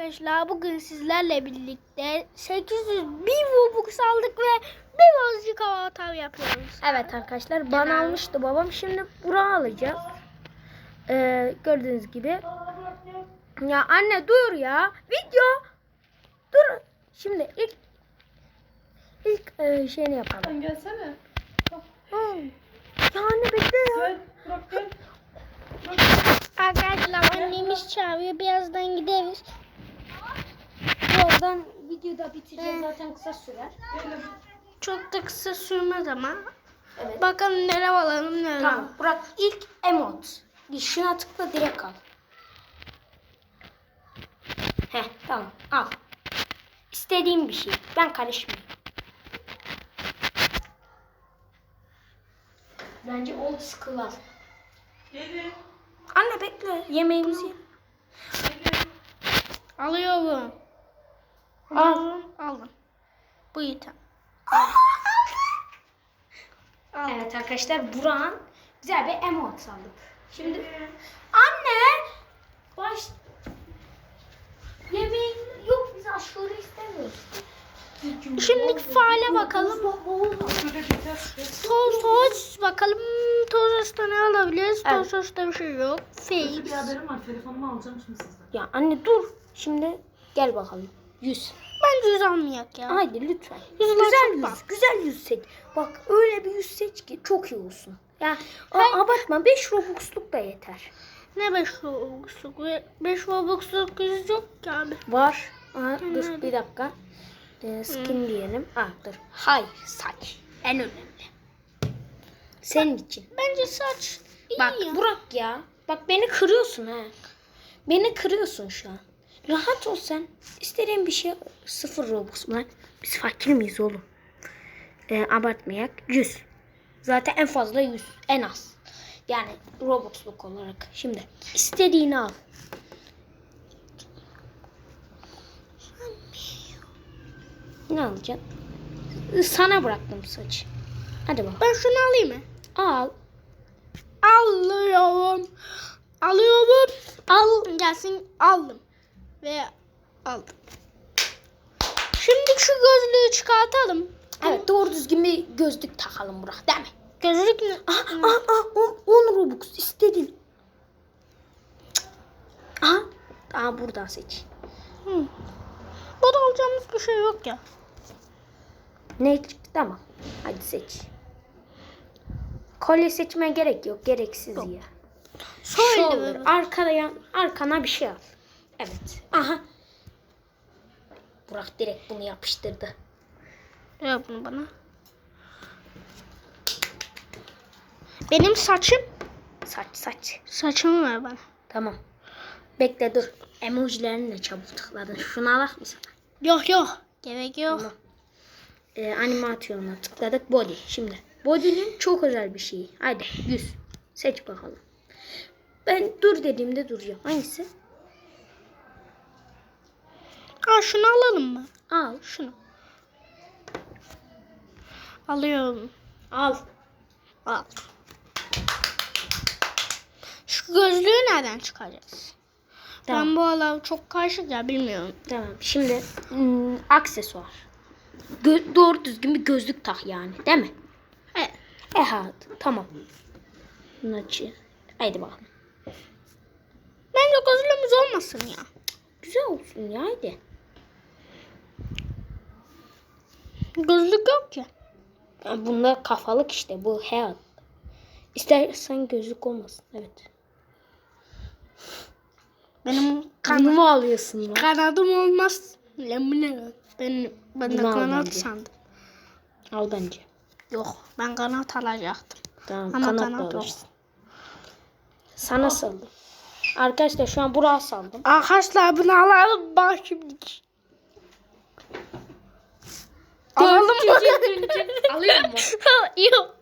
arkadaşlar bugün sizlerle birlikte 800 bin Robux aldık ve birazcık avatar yapıyoruz. Evet arkadaşlar bana Genel- almıştı babam. Şimdi Burak'ı alacağız. Ee, gördüğünüz gibi. Ya anne dur ya. Video. Dur. Şimdi ilk ilk e, şeyini yapalım. Sen gelsene. Hı. Ya anne bekle ya. Gel. Burak gel. Arkadaşlar annemiz çağırıyor birazdan gideriz. Birazdan videoda bitireceğiz Hı. zaten kısa sürer. Çok da kısa sürmez ama. Evet. Bakalım neler alalım neler. Tamam. Burak ilk emot. Şuna tıkla direkt al. Heh tamam al. İstediğim bir şey. Ben karışmıyorum. Bence old school al. Anne bekle. Yemeğimizi ye. Gelin. Alıyorum. Al. Aldım. Bu. Al. Evet arkadaşlar Burak'ın güzel bir emot aldık. Şimdi anne baş yemeğin yok biz aşure istemiyoruz. Şimdi faale bakalım. Toz toz bakalım tozos'ta ne alabiliriz? Evet. Tozos'ta bir şey yok. Kötü bir Fake. haberim var. Telefonumu alacağım şimdi sizden. Ya anne dur. Şimdi gel bakalım. Yüz. Bence yüz almayak ya. Haydi lütfen. Yüzler güzel yüz. bak. Güzel yüz seç. Bak öyle bir yüz seç ki çok iyi olsun. Ya a- abartma 5 Robux'luk da yeter. Ne 5 Robux'luk? 5 Robux'luk yüz yok ki abi. Var. Aha, dur nerede? bir dakika. Ee, skin diyelim. Ah dur. Hayır saç. En önemli. Senin için. Bence saç iyi Bak ya. Burak ya. Bak beni kırıyorsun ha. Beni kırıyorsun şu an. Rahat ol sen. İstediğin bir şey sıfır Robux mu lan? Biz fakir miyiz oğlum? Ee, abartmayak. 100. Zaten en fazla 100. En az. Yani Robux'luk olarak. Şimdi istediğini al. Ne alacaksın? Sana bıraktım saçı. Hadi bak. Ben şunu alayım mı? Al. Alıyorum. Alıyorum. Al. Gelsin aldım. Ve aldım. Şimdi şu gözlüğü çıkartalım. Evet doğru düzgün bir gözlük takalım Burak değil mi? Gözlük ne? Ah ah ah 10 Robux istedin. Aha. Aha buradan seç. Hı. Burada alacağımız bir şey yok ya. Ne çıktı tamam. Hadi seç. Kolye seçmeye gerek yok. Gereksiz ya. Şöyle Şu olur. Arkaya, arkana bir şey al. Evet. Aha. Burak direkt bunu yapıştırdı. Yap bunu bana. Benim saçım. Saç saç. Saçımı ver bana. Tamam. Bekle dur. Emojilerini de çabuk tıkladın. Şunu alak mı sana? Yok yok. Gerek yok. Tamam. Ee, animasyona tıkladık. Body. Şimdi. Body'nin çok özel bir şeyi. Hadi 100. Seç bakalım. Ben dur dediğimde duracağım. Hangisi? Aa şunu alalım mı? Al. Şunu. Alıyorum. Al. Al. Şu gözlüğü nereden çıkaracağız? Tamam. Ben bu aralar çok karışık ya bilmiyorum. Tamam. Şimdi hmm, aksesuar. Gö- doğru düzgün bir gözlük tak yani. Değil mi? Evet. E hadi. Tamam. Açayım. Haydi bakalım. Bence gözlüğümüz olmasın ya. Güzel olsun ya haydi. Gözlük yok ki. Bunda kafalık işte. Bu head. İstersen gözlük olmasın. Evet. Benim Bunu kan mu alıyorsun lan? kanadım olmaz. Lan bu ne lan? Ben, ben de Bunu al kanat bence. sandım. Al bence. Yok ben kanat alacaktım. Tamam Ama kanat, kanat da yok. alırsın. Sana saldım. Arkadaşlar şu an Burak'a saldım. Arkadaşlar bunu alalım bak şimdi. Alalım mı? Alıyor mu? Yok.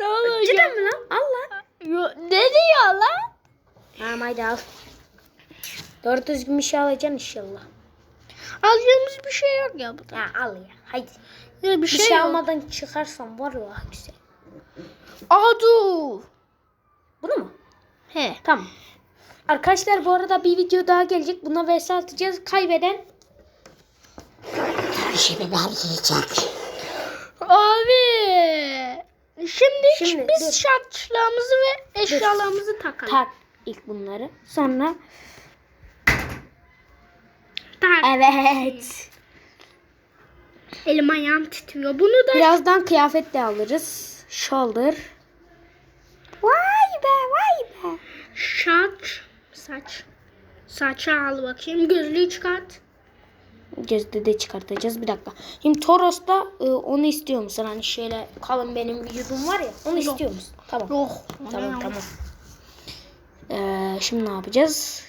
Ne olacak? Cidden mi lan? Al lan. Yok. Ne diyor lan? Tamam haydi al. Doğru düzgün bir şey alacaksın inşallah. Alacağımız bir şey yok ya burada. Ya al ya. Haydi. Ya bir Bir şey, şey, yok. almadan çıkarsan var ya güzel. Aa dur. Bunu mu? He. Tamam. Arkadaşlar bu arada bir video daha gelecek. Buna vs atacağız. Kaybeden Abi. Şimdi, Şimdi, biz dur. şartlarımızı ve eşyalarımızı takalım. tak ilk bunları. Sonra Tak. evet. Elim ayağım titriyor. Bunu da Birazdan kıyafet de alırız. Shoulder. Vay be vay be. Saç. Saç. Saça al bakayım. Gözlüğü çıkart. Gözde de çıkartacağız. Bir dakika. Şimdi Toros'ta e, onu istiyor musun? Hani şöyle kalın benim vücudum var ya. Onu Yok. istiyor musun? Tamam. Yok. Tamam tamam. Ee, şimdi ne yapacağız?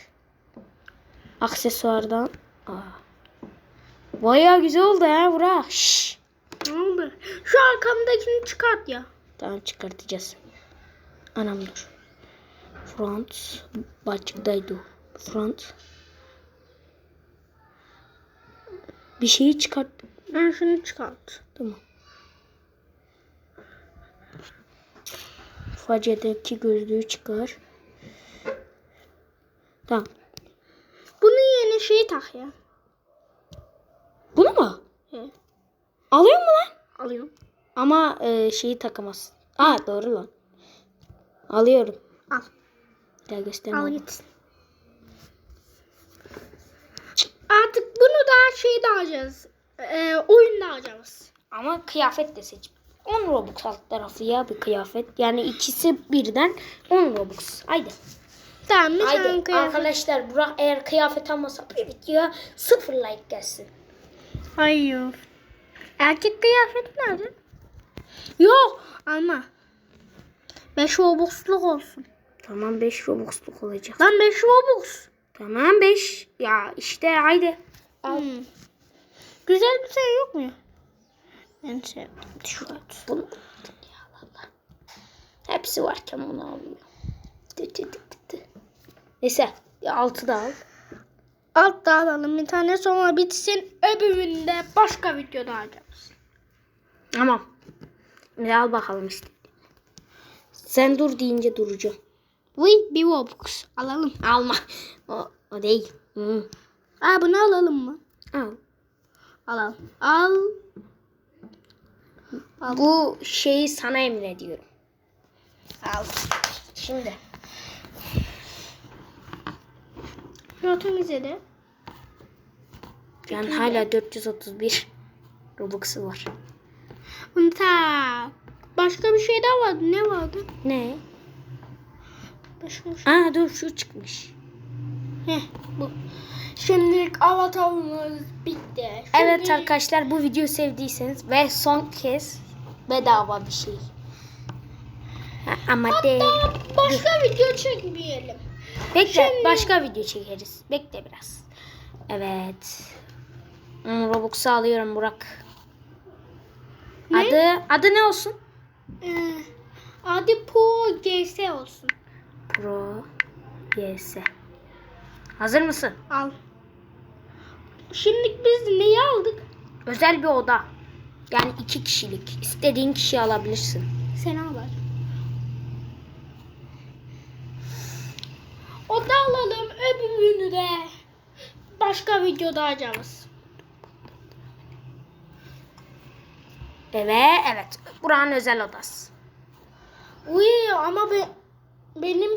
Aksesuardan. Aa. Bayağı güzel oldu ha Burak. Şşş. Ne oldu? Şu arkamdakini çıkart ya. Tamam çıkartacağız. Anam dur. Front. Başlıktaydı. Front. Bir şeyi çıkart. Ben şunu çıkart. Tamam. Facedeki gözlüğü çıkar. Tamam. Bunun yerine şeyi tak ya. Bunu mu? He. Alıyor mu lan? Alıyorum. Ama e, şeyi takamazsın. Aa doğru lan. Alıyorum. Al. Bir daha gösterme. Al gitsin. Artık da şey de alacağız. Ee, oyunda alacağız. Ama kıyafet de seç. 10 Robux alt tarafı ya bir kıyafet. Yani ikisi birden 10 Robux. Haydi. Tamam bir Haydi kıyafet. arkadaşlar Burak eğer kıyafet almasa bir videoya 0 like gelsin. Hayır. Erkek kıyafet nerede? Yok alma. 5 Robux'luk olsun. Tamam 5 Robux'luk olacak. Lan 5 Robux. Tamam 5. Ya işte haydi. Al. Hmm. Güzel bir şey yok mu? En sevdiğim tişört. Bunu ya Allah. Hepsi varken bunu tı. Neyse 6 da al. Alt da alalım bir tane sonra bitsin. Öbüründe başka videoda alacağız. Tamam. Şimdi al bakalım işte. Sen dur deyince duracağım. Vıy bir Robux. Alalım. Alma. O, o değil. Hı. Aa bunu alalım mı? Al. Alalım. Al. Bu şeyi sana emrediyorum. Al. Şimdi. Fiyatımıza de. Yani hala 431 Robux'u var. Tak. Başka bir şey daha vardı. Ne vardı? Ne? Başka bir şey. Aa dur şu çıkmış. Heh bu. Şimdilik avatarımız bitti. Şimdi Evet arkadaşlar bu videoyu sevdiyseniz ve son kez bedava bir şey. Ha, ama değil. Hatta başka video çekmeyelim. Bekle Şimdi- başka video çekeriz. Bekle biraz. Evet. Hmm, Robux'u alıyorum Burak. Ne? Adı adı ne olsun? Ee, adı Pro GS olsun. Pro YS. Hazır mısın? Al. Şimdi biz neyi aldık? Özel bir oda. Yani iki kişilik. İstediğin kişiyi alabilirsin. Sen al bari. O da alalım. Öbürünü de başka videoda alacağız. Evet, evet. Buranın özel odası. Uy ama be, benim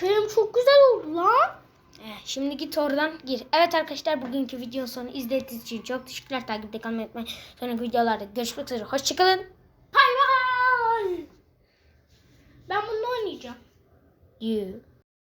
şeyim çok güzel oldu lan. Eh, Şimdi git oradan gir. Evet arkadaşlar bugünkü videonun sonu izlediğiniz için çok teşekkürler. Takipte kalmayı unutmayın. Sonraki videolarda görüşmek üzere. Hoşçakalın. Bay bay. Ben bunu oynayacağım. You.